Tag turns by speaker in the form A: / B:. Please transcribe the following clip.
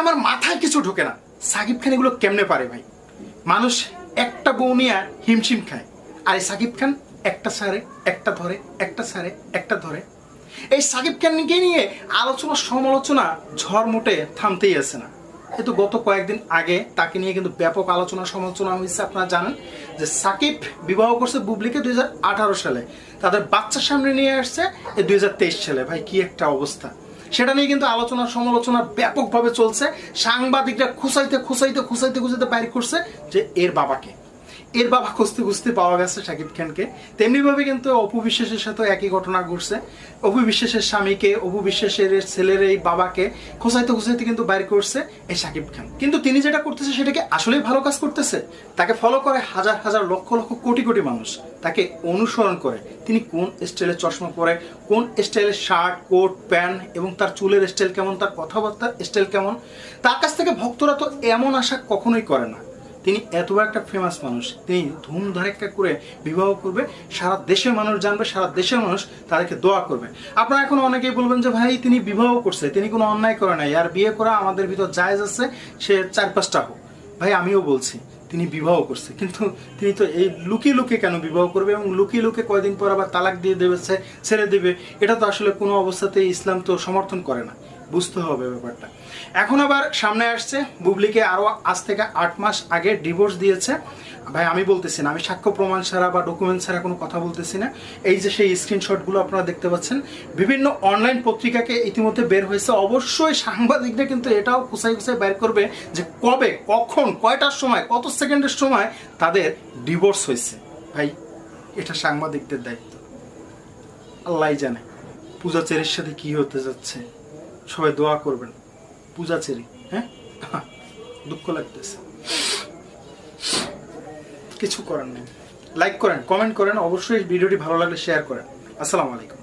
A: আমার মাথায় কিছু ঢোকে না। সাকিব খান এগুলো কেমনে পারে ভাই? মানুষ একটা বউ নিয়ে হিমশিম খায়। আর এই সাকিব খান একটা সারে, একটা ধরে, একটা সারে, একটা ধরে। এই সাকিব খানকে নিয়ে আলোচনা সমালোচনা ঝড় মোটে থামতেই আছে না। কিন্তু গত কয়েকদিন আগে তাকে নিয়ে কিন্তু ব্যাপক আলোচনা সমালোচনা হয়েছে, আপনারা জানেন যে সাকিব বিবাহ করছে বুবলিকে দুই হাজার আঠারো সালে। তাদের বাচ্চার সামনে নিয়ে আসছে এই দুই হাজার তেইশ সালে। ভাই, কি একটা অবস্থা। সেটা নিয়ে কিন্তু আলোচনা সমালোচনা ব্যাপকভাবে চলছে। সাংবাদিকরা খুসাইতে খুসাইতে খুসাইতে খুঁজাইতে বাইর করছে যে এর বাবাকে। এর বাবা খুঁজতে খুঁজতে পাওয়া গেছে শাকিব খানকে। তেমনিভাবে কিন্তু অপু বিশ্বাসের সাথে একই ঘটনা ঘটছে। অপু বিশ্বাসের স্বামীকে, অপু বিশ্বাসের ছেলের এই বাবাকে খোঁচাইতে খোঁচাইতে কিন্তু বাইর করছে এই শাকিব খান। কিন্তু তিনি যেটা করতেছে সেটাকে আসলেই ভালো কাজ করতেছে। তাকে ফলো করে হাজার হাজার লক্ষ লক্ষ কোটি কোটি মানুষ। তাকে অনুসরণ করে তিনি কোন স্টাইলের চশমা পরে, কোন স্টাইলের শার্ট কোট প্যান্ট এবং তার চুলের স্টাইল কেমন, তার কথাবার্তার স্টাইল কেমন। তার কাছ থেকে ভক্তরা তো এমন আশা কখনোই করে না। তিনি এত একটা ফেমাস মানুষ। তিনি ধুমধারেক্কা করে বিবাহ করবে, সারা দেশের মানুষ জানবে, সারা দেশের মানুষ তাদেরকে দোয়া করবে। আপনারা এখন অনেকেই বলবেন যে, ভাই, তিনি বিবাহ করছে, তিনি কোনো অন্যায় করে নাই। আর বিয়ে করা আমাদের ভিতর জায়েজ আছে, সে চার পাঁচটা হোক। ভাই, আমিও বলছি, তিনি বিবাহ করছে। কিন্তু তিনি তো এই লুকিয়ে লুকিয়ে কেন বিবাহ করবে এবং লুকিয়ে লুকিয়ে কয়দিন পর আবার তালাক দিয়ে দেবে ছেড়ে দেবে? এটা তো আসলে কোনো অবস্থাতেই ইসলাম তো সমর্থন করে না। বুঝতে হবে ব্যাপারটা। এখন আবার সামনে আসছে, বুবলিকে আরও আজ থেকে আট মাস আগে ডিভোর্স দিয়েছে। ভাই, আমি বলতেছি না, আমি সাক্ষ্য প্রমাণ ছাড়া বা ডকুমেন্ট ছাড়া কোনো কথা বলতেছি না। এই যে সেই স্ক্রিনশটগুলো আপনারা দেখতে পাচ্ছেন, বিভিন্ন অনলাইন পত্রিকাকে ইতিমধ্যে বের হয়েছে। অবশ্যই সাংবাদিকরা কিন্তু এটাও কুসাই কুসাই বের করবে যে কবে, কখন, কয়টার সময়, কত সেকেন্ডের সময় তাদের ডিভোর্স হয়েছে। ভাই, এটা সাংবাদিকদের দায়িত্ব। আল্লাহ জানে, পূজা চেরির সাথে কি হতে যাচ্ছে। সবাই দোয়া করবেন। পূজা চেরি হ্যাঁ? দুঃখ লাগতেছে। কিছু করার নেই। লাইক করেন কমেন্ট করেন, অবশ্যই ভিডিওটি ভালো লাগলে শেয়ার করেন। আসসালামু আলাইকুম।